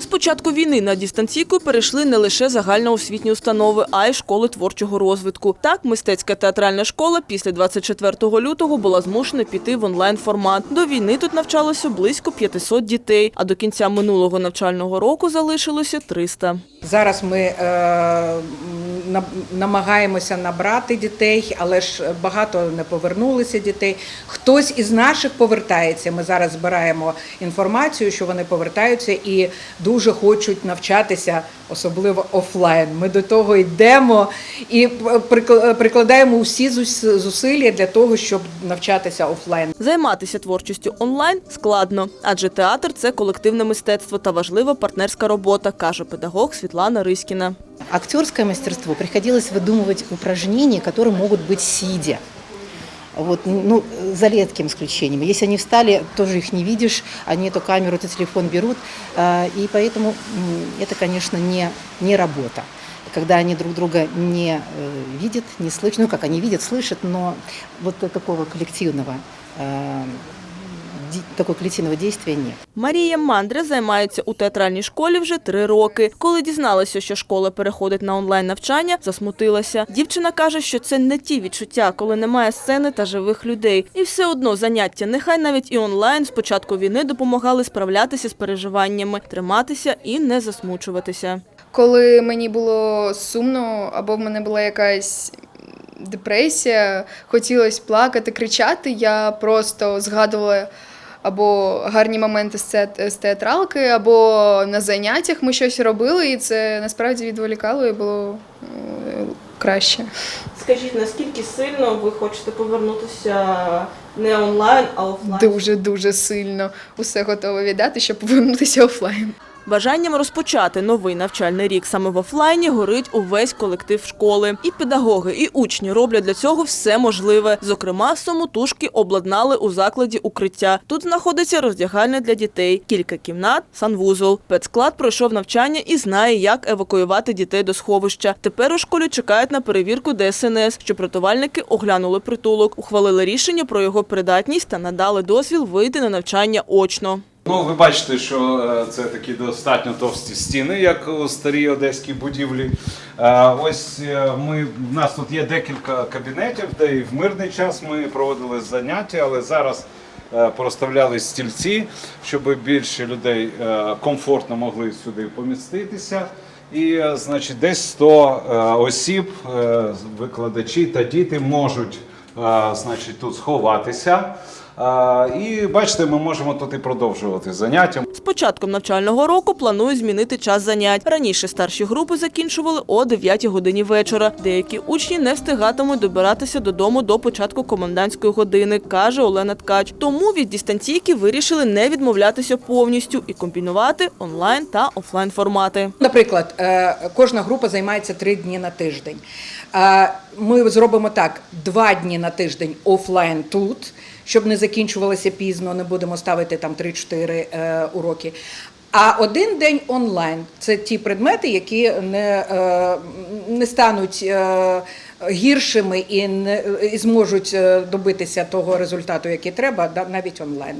З початку війни на дистанційку перейшли не лише загальноосвітні установи, а й школи творчого розвитку. Так, мистецька театральна школа після 24 лютого була змушена піти в онлайн-формат. До війни тут навчалося близько 500 дітей, а до кінця минулого навчального року залишилося 300. Зараз ми е, намагаємося набрати дітей, але ж багато не повернулися дітей. Хтось із наших повертається. Ми зараз збираємо інформацію, що вони повертаються і дуже хочуть навчатися, особливо офлайн. Ми до того йдемо і прикла- прикладаємо усі зус- зусилля для того, щоб навчатися офлайн. Займатися творчістю онлайн складно, адже театр це колективне мистецтво та важлива партнерська робота, каже педагог Світлана Риськіна. Актерское мастерство приходилось выдумывать упражнения, которые могут быть сидя. Вот, ну, за редким исключением. Если они встали, тоже их не видишь, они эту камеру, этот телефон берут, а, и поэтому это, конечно, не, не работа. Когда они друг друга не э, видят, не слышат, ну как они видят, слышат, но вот такого коллективного, э, такого коллективного действия нет. Марія Мандра займається у театральній школі вже три роки. Коли дізналася, що школа переходить на онлайн навчання, засмутилася. Дівчина каже, що це не ті відчуття, коли немає сцени та живих людей. І все одно заняття, нехай навіть і онлайн з початку війни допомагали справлятися з переживаннями, триматися і не засмучуватися. коли мені було сумно, або в мене була якась депресія, хотілося плакати, кричати, я просто згадувала або гарні моменти з театралки, або на заняттях ми щось робили, і це насправді відволікало і було е, краще. Скажіть, наскільки сильно ви хочете повернутися не онлайн, а офлайн? Дуже дуже сильно усе готове віддати, щоб повернутися офлайн. Бажанням розпочати новий навчальний рік саме в офлайні горить увесь колектив школи. І педагоги, і учні роблять для цього все можливе. Зокрема, самотужки обладнали у закладі укриття. Тут знаходиться роздягальня для дітей, кілька кімнат, санвузол. Педсклад пройшов навчання і знає, як евакуювати дітей до сховища. Тепер у школі чекають на перевірку ДСНС, щоб рятувальники оглянули притулок, ухвалили рішення про його придатність та надали дозвіл вийти на навчання очно. Ну, ви бачите, що е, це такі достатньо товсті стіни, як у старій одеській будівлі. Е, Ось е, ми в нас тут є декілька кабінетів, де і в мирний час ми проводили заняття, але зараз проставляли стільці, щоб більше людей комфортно могли сюди поміститися. І, значить, десь 100 е, осіб, викладачі та діти можуть значить, тут сховатися. І бачите, ми можемо тут і продовжувати заняття. З початком навчального року планують змінити час занять. Раніше старші групи закінчували о 9 годині вечора. Деякі учні не встигатимуть добиратися додому до початку комендантської години, каже Олена Ткач. Тому від дистанційки вирішили не відмовлятися повністю і комбінувати онлайн та офлайн формати. Наприклад, е, кожна група займається три дні на тиждень. Ми зробимо так: два дні на тиждень офлайн тут, щоб не закінчувалося пізно, не будемо ставити там 3-4 е, уроки. А один день онлайн це ті предмети, які не, е, не стануть е, гіршими і не і зможуть добитися того результату, який треба, навіть онлайн.